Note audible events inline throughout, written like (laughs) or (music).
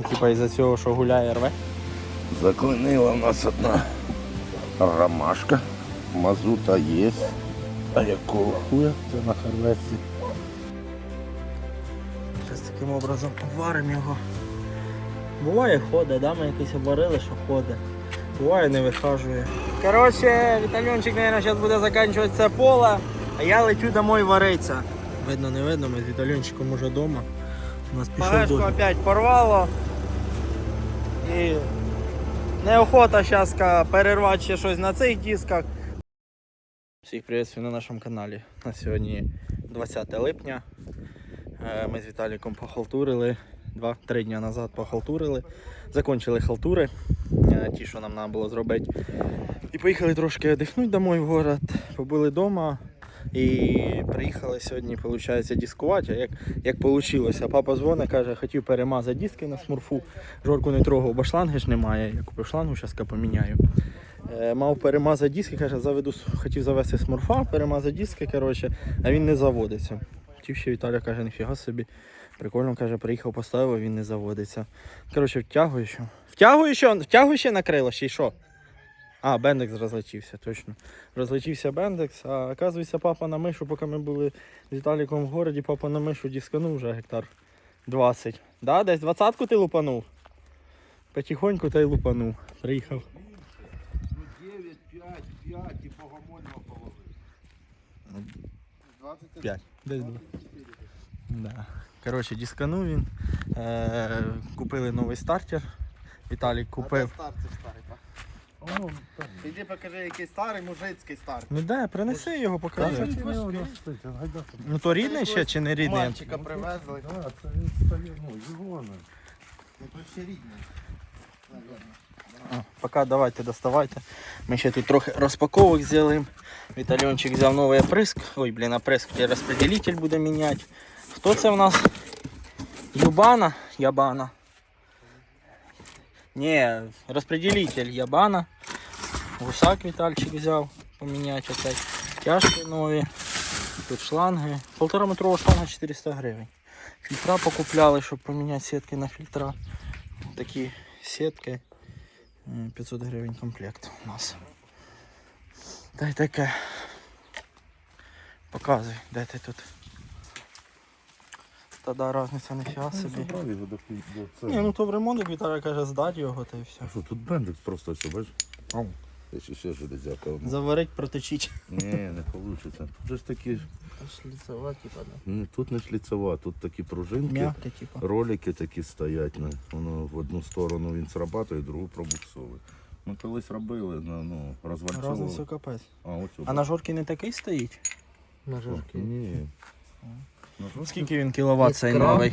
І типа із-за цього, що гуляє рве. Заклинила в нас одна ромашка. Мазута є. А якого хуя це на харвесті? Зараз таким образом варимо його. Буває ходить, да? ми якось обварили, що ходить. Буває не вихажує. Коротше, Вітальончик, мабуть, зараз буде закінчувати це поле, а я лечу домой варитися. Видно, не видно, ми з Вітальончиком уже вдома. Нас пішов Палешку опять порвало. І неохота зараз перервати ще щось на цих дисках. Всіх приветствую на нашому каналі. На сьогодні 20 липня. Е, Ми з Віталіком похалтурили. Два-три дні назад похалтурили. Закончили халтури, е, ті, що нам треба було зробити. І поїхали трошки віддихнути домой в город. Побули вдома. І приїхали сьогодні, виходить, дискувати. А як, як вийшло? Папа дзвонить, каже, хотів перемазати диски на смурфу. Жорку не трогав, бо шланги ж немає. Я купив шлангу, зараз поміняю. Е, Мав перемазати диски, каже, заведу, хотів завести смурфа, перемазати диски, коротше, а він не заводиться. Хотів ще Віталя каже, ніфіга собі. Прикольно, каже, приїхав, поставив, а він не заводиться. Коротше, втягую ще. Втягую ще, втягую ще накрило, ще й що? А, бендекс розлетівся, точно. Розлетівся бендекс, а оказується, папа на мишу, поки ми були з Віталіком в городі, папа на мишу дисканув вже гектар 20. Да, десь двадцятку ти лупанув? Потихоньку та й лупанув. Приїхав. Ну 9, 5, 5 і богомольного половину. 5. Десь два. Да. Коротше, дисканув він. Е, купили новий стартер. Віталік купив. Старий, старий, так. Іди покажи, який старий, мужицький старий. Ну де, принеси його, покажи. Ну то рідний ще чи не рідний? Мальчика привезли. Так, це він стає, ну, його не. Ну, то ще рідний. А, поки давайте доставайте. Ми ще тут трохи розпаковок зробимо. Віталіончик взяв новий оприск. Ой, блін, оприск, тепер розпределитель буде міняти. Хто це в нас? Юбана? Ябана. Ні, розпределитель Ябана. Гусак Вітальчик взяв поміняти опять. Тяжки нові. Тут шланги. Полтора метрова шланга 400 гривень. Фільтра покупляли, щоб поміняти сітки на фільтра. Такі сітки. 500 гривень комплект у нас. Дай таке. Показуй, де ти тут. Та да, різниця ніфіга собі. Забрав його до пі- до цього. Ні, ну то в ремонт Віталій каже, здать його та і все. А що, тут бендекс просто все, бачиш? Ау. Я ще ще железяка. одна. Заварить, проточить. Ні, не вийде. Тут же ж такі, Шліцова, типа, да. ну, тут не шліцева, тут такі пружинки. М'яке, типу. Ролики такі стоять, ну, воно в одну сторону він срабатує, в другу пробуксовує. Ми колись робили, ну, ну Разниця розвальцовували. капець. А, ось А на жорки не такий стоїть? На жорки? Ні. Скільки він кіловат цей Іскра. новий?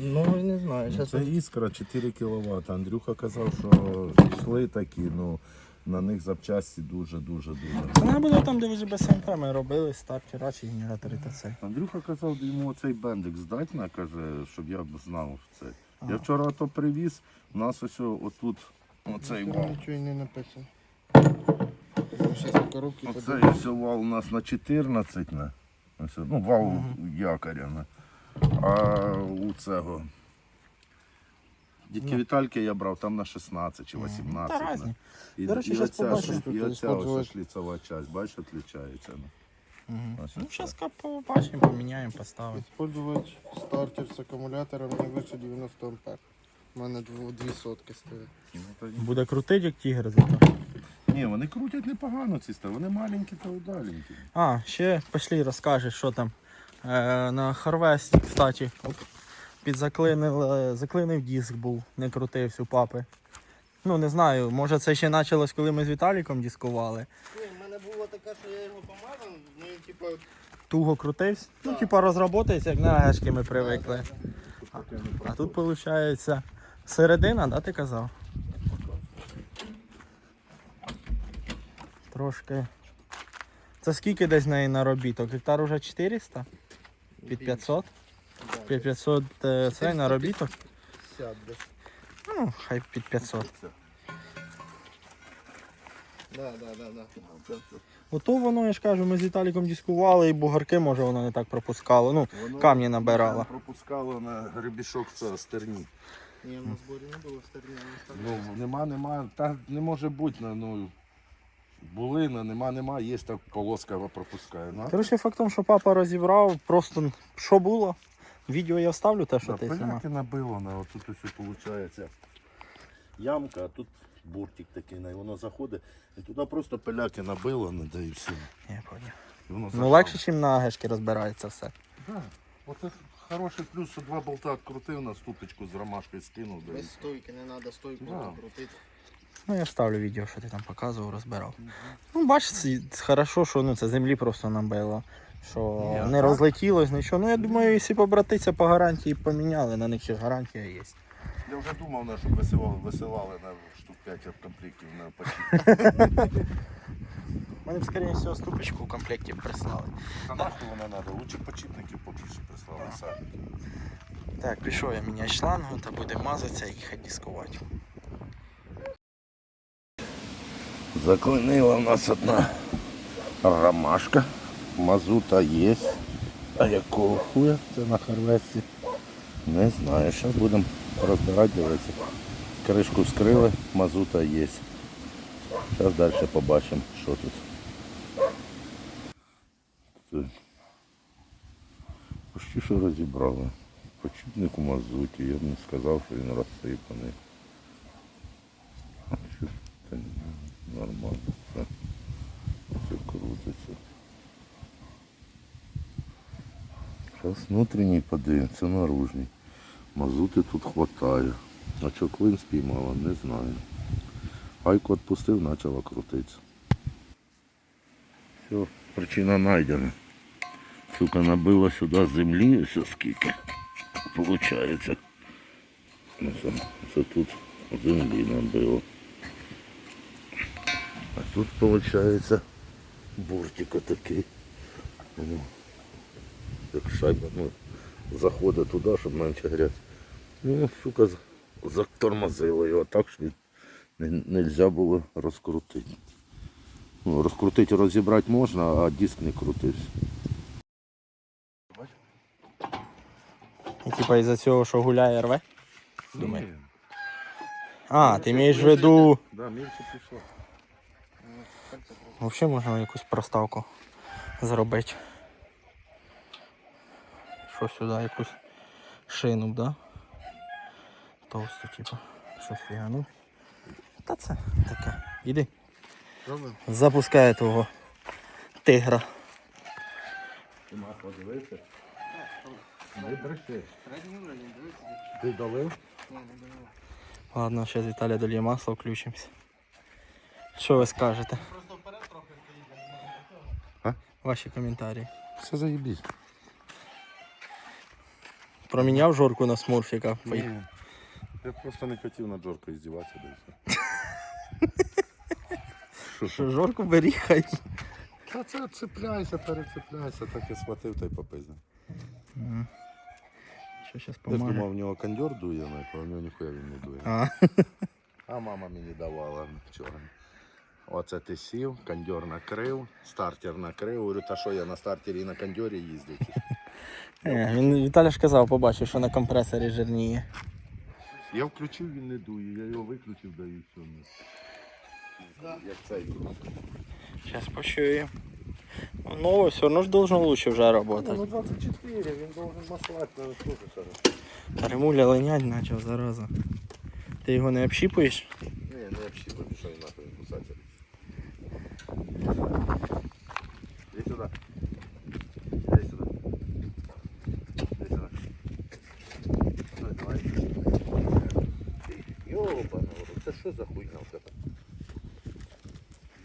Ну, не знаю. Ну, Це іскра 4 кВт. Андрюха казав, що йшли такі, ну на них запчасті дуже-дуже дуже. Це треба буде там, де ви ж без СМП ми робили, стартера чи генератори та цей. Андрюха казав, йому оцей бендик здать на, каже, щоб я б знав це. Я вчора то привіз, у нас ось отут оцей вал. Нічого не написано. Оцей ось вал у нас на 14, на. Ось, ну, вал якоря. На. А у цього. Дітки Вітальки я брав там на 16 чи 18. Та різні. І, До речі, і оця, побачиш, і оця ось шліцова часть, бачиш, відрізняється. Ну. Угу. Ну, оце. зараз побачимо, поміняємо, поставимо. Использовать стартер з акумулятором не вище 90 ампер. У мене дв- дві сотки стоять. Ну, Буде крутить, як тігр зато. Ні, вони крутять непогано ці стави, вони маленькі та удаленькі. А, ще пошли, розкажеш, що там. Е, на Харвесті, кстати, оп, підзаклинив, е, заклинив диск був, не крутився у папи. Ну, не знаю, може це ще почалось, коли ми з Віталіком дискували. Ні, в мене було таке, що я його помазав, ну і типу. Туго крутився. Ну, типа розработається, як на агешки ми привикли. А тут виходить середина, да, ти казав? Трошки. Це скільки десь неї наробіток? Гектар уже 400? Під 500? Під 500 е, цей наробіток? Ну, хай під 500. Да, да, да, да. Ото воно, я ж кажу, ми з Віталіком дискували, і бугарки, може, воно не так пропускало. Ну, Воно камні набирало. Пропускало на гребішок це стерні. Ні, на зборі не було стерні, Ну, нема, нема, та не може бути, ну, ну, були, ну, нема, нема, є так полоска пропускає. Ну, Коротше, факт в тому, що папа розібрав, просто що було. Відео я вставлю те, що Да, ти знімав. поляки набило, на отут ось виходить ямка, а тут буртик такий, на, і воно заходить, і туди просто пиляки набило, не да і все. Я поняв. І воно Ну заходить. легше, ніж на гешки розбирається все. Да. Оце хороший плюс, що два болта відкрутив, на ступочку з ромашкою скинув. Да, і... Без стойки, не треба стойку Да. крутити. Ну я вставлю відео, що ти там показував, розбирав. Ну, бачиш, це хорошо, що ну, це землі просто набило. Що а не так? розлетілось, нічого. Ну я думаю, якщо побратися по гарантії поміняли, на них ще гарантія є. Я вже думав, на, щоб висилали, висилали на штук 5 комплектів на почти. (laughs) Вони б, скоріше всього, ступочку в комплекті прислали. Та нахуй вона треба, лучше почіпників поки що прислали самі. Так, пішов я міняти шлангу та буде мазатися і їхати дискувати. Заклинила у нас одна ромашка, мазута є. А якого хуя це на харвесті? Не знаю, зараз будемо розбирати, дивитися. Кришку вскрили, мазута є. Зараз далі побачимо, що тут. Тут Почти що розібрали. Почіпник у мазуті, я б не сказав, що він розсипаний. А що це нормально. Все, все крутиться. Зараз внутрішній подивимося. Мазути тут хватає. А що клин спіймала, не знаю. Гайку відпустив, почала крутитися. Все, причина знайдена. Сука, набила сюди землі, ось скільки. Получається. Це, це тут землі набило. Тут виходить буртик отакий. Ну, Як шайба ну, заходить туди, щоб менше грязь. Ну, сука, з- затормозило його так, що не, нельзя було розкрутити. Ну, розкрутити розібрати можна, а диск не крутився. І типа із-за цього, що гуляє рве? Думаю. А, ти маєш в виду. Да, менше пішло. Взагалі можна якусь проставку зробити. Що сюди, якусь шину, б, да? Товсту, типу. Щось фігануть. Та це таке. Іди. Запускає твого тигра. Ти масло дивився? Не бреши. Ти долив? Ладно, зараз Віталя дольє масло, включимось. Що ви скажете? Ваші коментарі. Все заїбись. Проміняв жорку на смурфіка. Ні. Я просто не хотів на Джорка здіватися. да і. (laughs) Що жорку беріг хай. Та це цепляйся, перецепляйся, так я схватив та й попизнав. Що зараз Я ж думав, в нього кондьор дує, ну, а в нього ніхуя він не дує. А, А мама мені давала вчора. Оце ти сів, кондьор накрив, стартер накрив. Говорю, та що я на стартері і на кондьорі їздив? що?» (laughs) Е, він Віталя ж казав, побачив, що на компресорі жирніє. Я включив, він не дує, я його виключив, даю все. Як цей. Зараз почую. Ну, все одно ж должно лучше вже працювати. Ну 24, він должен маслати, ну що зараз. Ремуля линять почав зараза. Ти його не общіпуєш? Не, не вообще помешай нахуй кусаться. Иди сюда. Иди сюда. Иди сюда. Ну, давай. Ёбаный в рот, это что за хуйня вот это?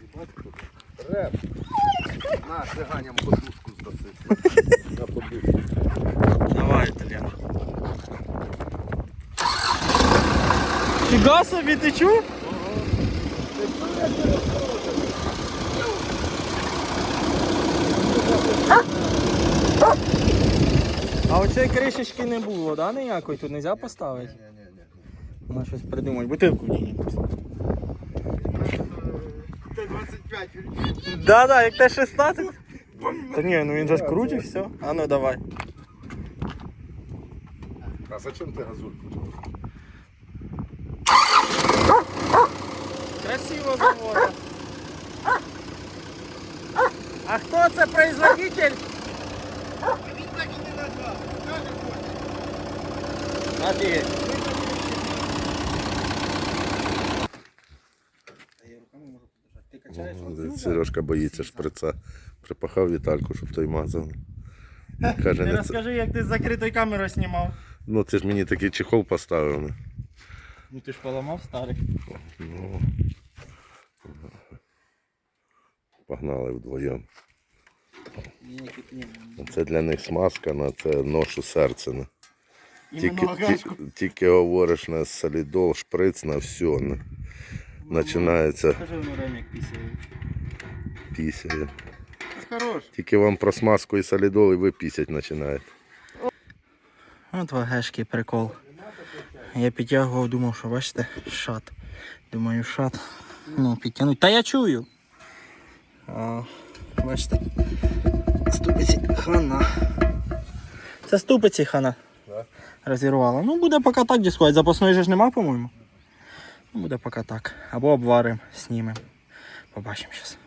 Ебать тут. Рэп. На, цыганям подушку сдасы. На подушку. Давай, Італіан. Фіга собі, ти чув? А Оцієї кришечки не було, да, ніякої? Тут не можна поставити? Не-не-не. Вона щось придумати. Бутилку в ній. Да, да, як Т-16. Та ні, ну він же ж крутить все. А ну давай. А зачем ти газуль? Красиво завода. А хто це производитель? Офігеть. Сережка боїться шприца. Припахав Вітальку, щоб той мазав. (laughs) Каже, Ти не розкажи, як ти з закритою камерою знімав. Ну ти ж мені такий чехол поставив. ну. Ну ти ж поламав старий. Ну. Погнали вдвоєм. Це для них смазка, на це ношу серце. Тільки, тільки, тільки говориш на солідол, шприц на все. На. Починається пісяє. Тільки вам про смазку і солідол, і ви пісять починаєте. От вагешкий прикол. Я підтягував, думав, що бачите, шат. Думаю, шат. Ну, підтягнуть. Та я чую. А, бачите. Ступиці хана. Це ступиці хана. Розірвала. Ну буде поки так дискувати. Запасної же ж нема, по-моєму. Ну, буде поки так. Або обваримо, знімемо. Побачимо зараз.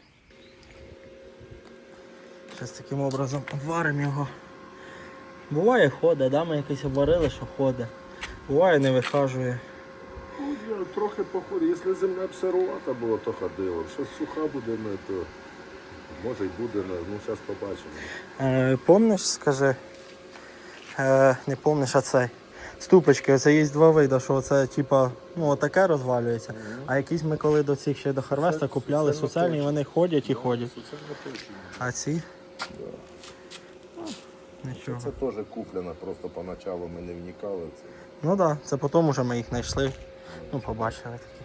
Зараз таким образом обваримо його. Буває ходить, да? ми якось обварили, що ходить. Буває не вихажує. Ну, Трохи походить. Якщо земля б сирувата була, то ходило. Що суха буде, не, то може й буде, ну зараз побачимо. Е, помниш, скажи, е, не помниш, а цей. Ступочки, оце є два види, що оце типа, ну отаке розвалюється. А якісь ми коли до цих ще до Харвеста купляли соціальні, вони ходять і ходять. А ці? Ну, Нічого. Це теж куплено, просто поначалу ми не вникали. в це. Ну так, да, це потім уже ми їх знайшли. Ну, побачили такі.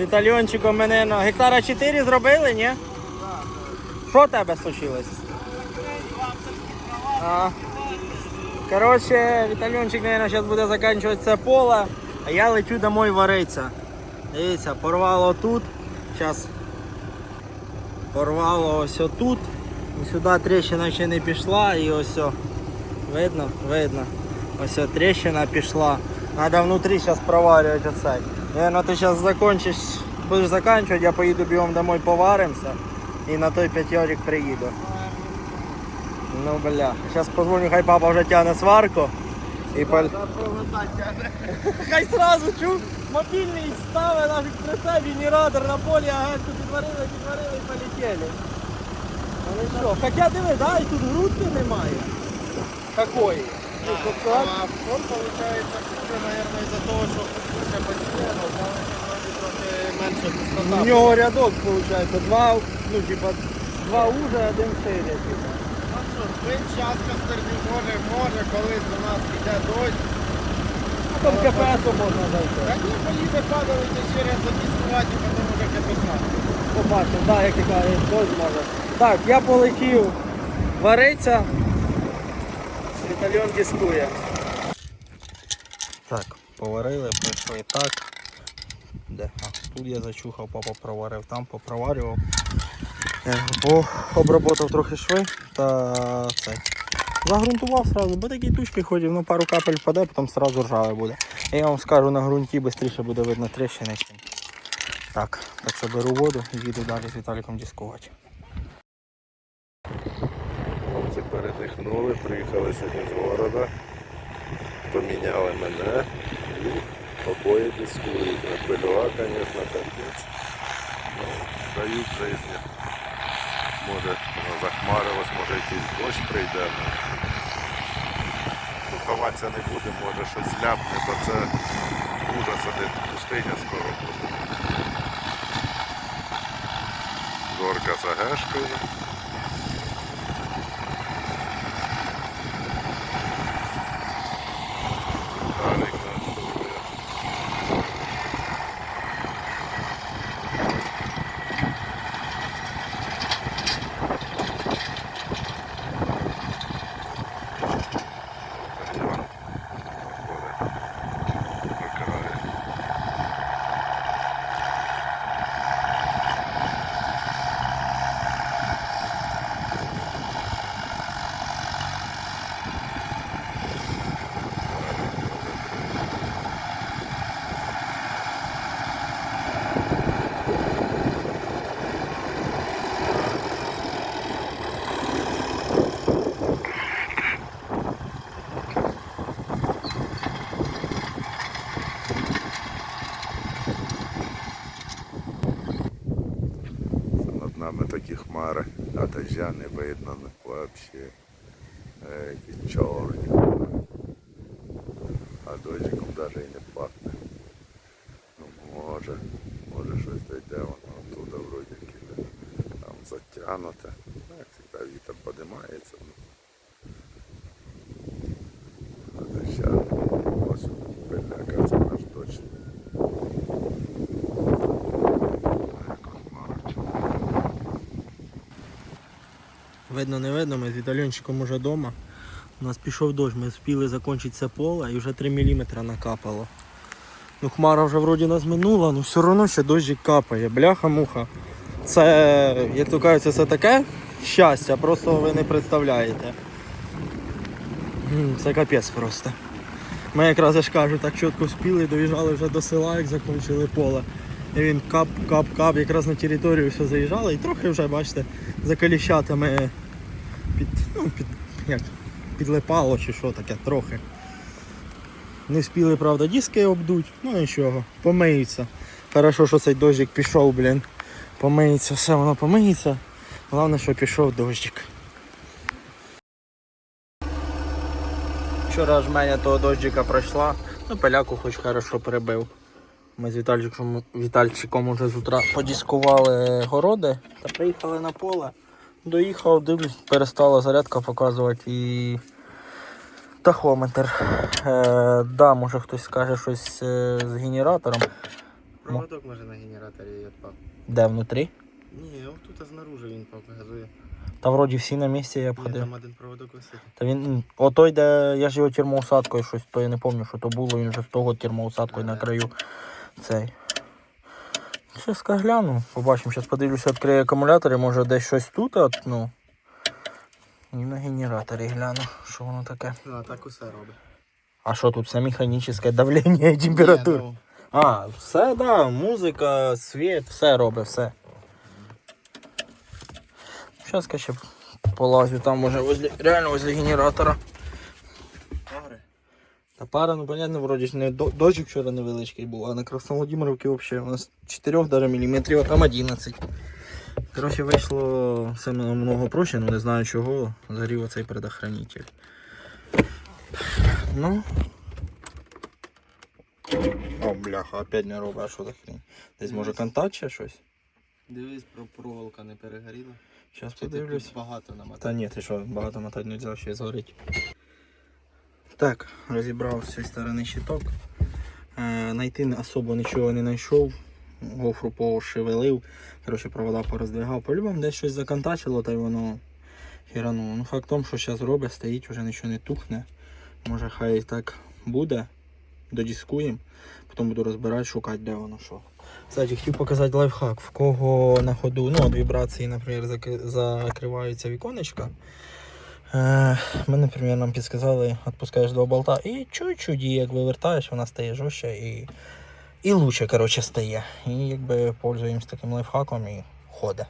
З Вітальончиком мене на гектара 4 зробили, ні? Що тебе случилось? Коротше, Вітальончик, мабуть, зараз буде закінчувати поле, а я лечу домой варитися. Дивіться, порвало тут. Зараз порвало ось отут. І сюди тріщина ще не пішла і ось. Видно? Видно. Ось о, тріщина пішла. Надо внутрі зараз проварювати оцей. Наверно, ти зараз закончиш, будеш закінчувати, я поїду бігом домой поваримося і на той п'ятьорик приїду. Ну бля. Зараз позвоню, хай папа вже тягне сварку. І пол... Хай сразу чув, мобільний ставить нафіг прицеп, генератор на полі, агентку підварили, підварили і полетіли. Ну що, хоча диви, да, і тут грудки немає. Какої? Ну, А фон получается хуже, наверное, из-за того, что кукуруза посеяна, там вроде трохи менше У нього рядок виходить, два, ну типа, два уже, один шире. Типа. Ну що, спить час костерню, може, може, колись до нас піде дощ. А там КПС можна зайти. Та ні, полізе падалися через задіскувати, потім уже капітан. Побачимо, да, як ти кажеш, дощ може. Так, я полетів вариться. Вітальон дискує. Так, поварили, прийшли так. Де? А, тут я зачухав, папа проварив, там попроварював. Е, Бо обработав трохи шви та це. Загрунтував сразу, бо такі тучки ходять, ну пару капель впаде, потім сразу ржаве буде. Я вам скажу, на ґрунті швидше буде видно тріщини. Так, так що беру воду і їду далі з Віталіком дискувати. Передихнули, приїхали сьогодні з города, поміняли мене і обоє дискують. Пильова, звісно, капець. Ну, дають життя. Може, захмарилось, може якийсь дощ прийде. Ховатися не буде, може щось ляпне, бо це ужас один пустиня скоро буде. Зорка за гешкою. Віталік наш. Іван ходить, викрає. Це над нами такі хмари, а дождя не видно вообще. Е, Які чорні. А дощиком навіть і не пахне. Ну, може, може щось дойде, воно оттуда вроді киде. Там затягнуте. Ну, Як завжди вітер подимається. Ну. А доща ось пиляка, це наш дощ. Як хмара чорна. Видно, не видно, ми з Вітальончиком уже вдома. У нас пішов дощ, ми встигли закінчити це поле і вже 3 мм накапало. Ну хмара вже вроді нас минула, але все одно ще дощик капає. Бляха-муха. Це, як то кажуть, це таке щастя, просто ви не представляєте. Це капець просто. Ми якраз я ж кажу, так чітко спіли, доїжджали вже до села, як закінчили поле. І він кап-кап-кап, якраз на територію все заїжджали і трохи вже, бачите, за коліщатами під, ну, під, як, підлипало чи що таке, трохи. Не встигли, правда, диски обдуть, ну нічого, помиються. Хорошо, що цей дощик пішов, блін. Помиється, все воно помиється. Головне, що пішов дощик. Вчора жменя того дощика пройшла, ну пиляку хоч хорошо перебив. Ми з Вітальчиком, Вітальчиком уже з утра подіскували городи та приїхали на поле. Доїхав, дивлюсь, перестала зарядка показувати і тахометр. Е, да, може хтось скаже щось е, з генератором. Проводок може на генераторі відпав. Де внутрі? Ні, тут знаружи він показує. Та вроді всі на місці я Ні, обходив. там один проводок висить. Та він. Отой, де я ж його термоусадкою щось, то я не пам'ятаю, що то було, він вже з того термоусадкою на краю. Цей. Щас гляну, побачимо, зараз подивлюся, відкрию акумулятори, може десь щось тут, а, ну. І на генераторі гляну, що воно таке. Ну, а так усе робить. А що тут все механічне давлення і температура? Ну, А, все, да, музика, світ, все робить, все. Зараз ще полазю там може возле, реально возле генератора. Та пара, ну понятно, вроді ж не до- дощик вчора невеличкий був, а на Красноволодимировці взагалі у нас 4 даже міліметрів, а там 11. Коротше, вийшло все намного проще, ну не знаю чого, згорів оцей предохранитель. Ну. О, бляха, опять не робить, а що за хрень? Десь може контакт чи щось? Дивись, про проволока не перегоріла. Зараз подивлюсь. багато намотав? Та ні, ти що, багато мотати не взяв, ще згорить. Так, розібрав з цієї сторони щиток. Е, найти особо нічого не знайшов. Гофру пошевелив. Коротше, провода пороздвигав. По-любому десь щось законтачило, та й воно хірануло. Ну, факт в тому, що зараз робить, стоїть, вже нічого не тухне. Може хай і так буде. Додіскуємо. Потім буду розбирати, шукати, де воно що. Кстати, хотів показати лайфхак, в кого на ходу, ну, от вібрації, наприклад, зак- закриваються віконечка. Ми, наприклад, нам підсказали, відпускаєш два болта і чуть-чуть її як вивертаєш, вона стає жорстче і, і лучше коротше, стає. І якби пользуємось таким лайфхаком і ходить.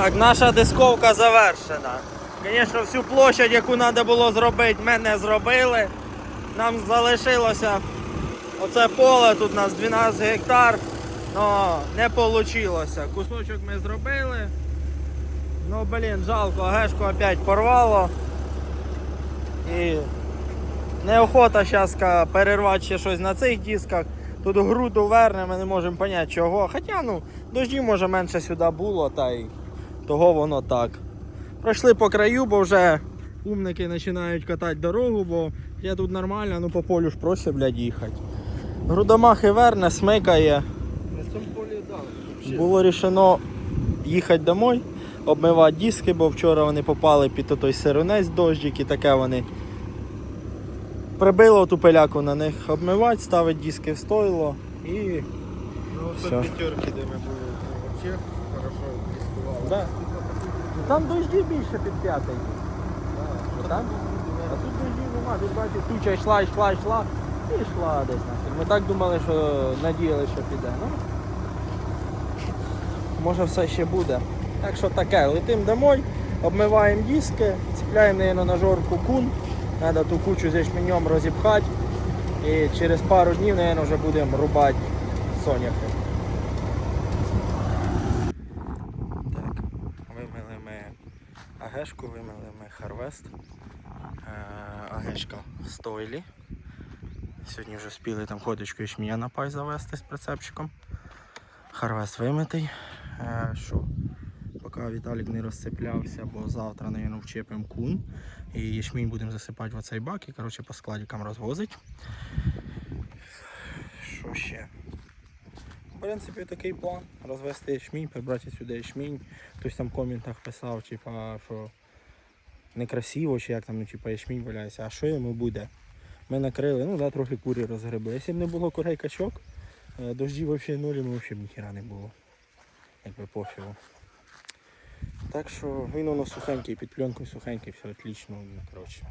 Так, наша дисковка завершена. Звісно, всю площадь, яку треба було зробити, ми не зробили. Нам залишилося оце поле, тут у нас 12 гектар, але не вийшло. Кусочок ми зробили. Ну, блін, жалко, гешку опять порвало. І неохота зараз перервати ще щось на цих дисках. Тут груду верне, ми не можемо зрозуміти чого. Хоча ну, дождів може менше сюди було, та й того воно так. Пройшли по краю, бо вже умники починають катати дорогу, бо я тут нормально, ну по полю ж проще, блядь, їхати. Грудомахи верне, смикає. На цьому полі дали. Було рішено їхати домой, обмивати диски, бо вчора вони попали під той сирунець дощик і таке вони. Прибило ту пиляку на них обмивати, ставити диски в стойло і. Ну, тут п'ятерки, де ми були, це взагалі хорошо рискували. Да. Там дожді більше під п'ятий. Там? А тут дожді нема. Тут бачиш, туча йшла, йшла, йшла і йшла десь нафіг. Ми так думали, що надіяли, що піде. Ну, може все ще буде. Так що таке, летим домой, обмиваємо диски, цепляємо на жорку кун. Треба ту кучу з ячменем розіпхати. І через пару днів, наверно, вже будемо рубати соняхи. Так, вимили ми агешку, вимили ми харвест. Е, Агешка стойлі. Сьогодні вже спіли там ходочку ячменя на пай завести з прицепчиком. Харвест вимитий. Е, Що? Поки Віталік не розцеплявся, бо завтра, наверное, вчепимо кун. І ячмінь будемо засипати в оцей бак і коротше, по складікам розвозить. Що ще? В принципі, такий план. Розвести ячмінь, прибрати сюди ячмінь. Хтось там в коментах писав, типа, що некрасиво, чи як там, ну, типа, ячмінь валяється. А що йому буде? Ми накрили, ну да, трохи курі розгребли. Якщо б не було курей качок, е, дождів взагалі нулі, ми взагалі б ніхіра не було. Якби пофігу. Так що він воно сухенький, під пленкою сухенький, все отлично. ну, Коротше.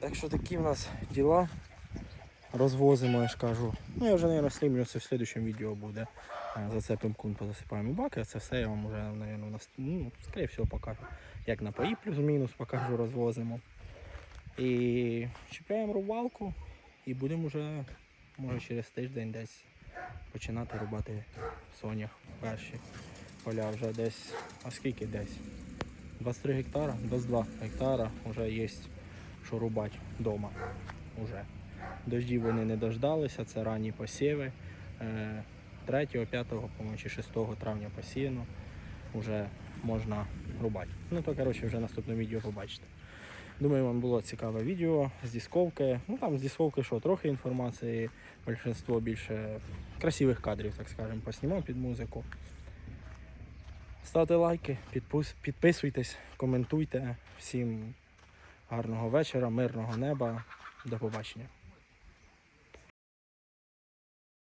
Так що такі в нас діла. Розвозимо, я ж кажу. Ну я вже, мабуть, знімлю це в слідчому відео буде. Е, Зацепимо кун, позасипаємо баки, а це все я вам вже, наверное, на, ну, скоріше всього покажу. Як на паї плюс-мінус покажу, розвозимо. І чіпляємо рубалку і будемо вже, може через тиждень десь починати рубати сонях перші поля вже десь, а скільки десь? 23 гектара, 22 гектара вже є що рубати вдома. Уже. Дождів вони не дождалися, це ранні посіви. Е, 3, 5, чи 6 травня посіяно. Вже можна рубати. Ну то коротше вже наступне відео побачите. Думаю, вам було цікаве відео з дисковки. Ну там з дисковки що, трохи інформації, більшинство більше красивих кадрів, так скажемо, поснімав під музику. Ставте лайки, підпис- підписуйтесь, коментуйте. Всім гарного вечора, мирного неба. До побачення.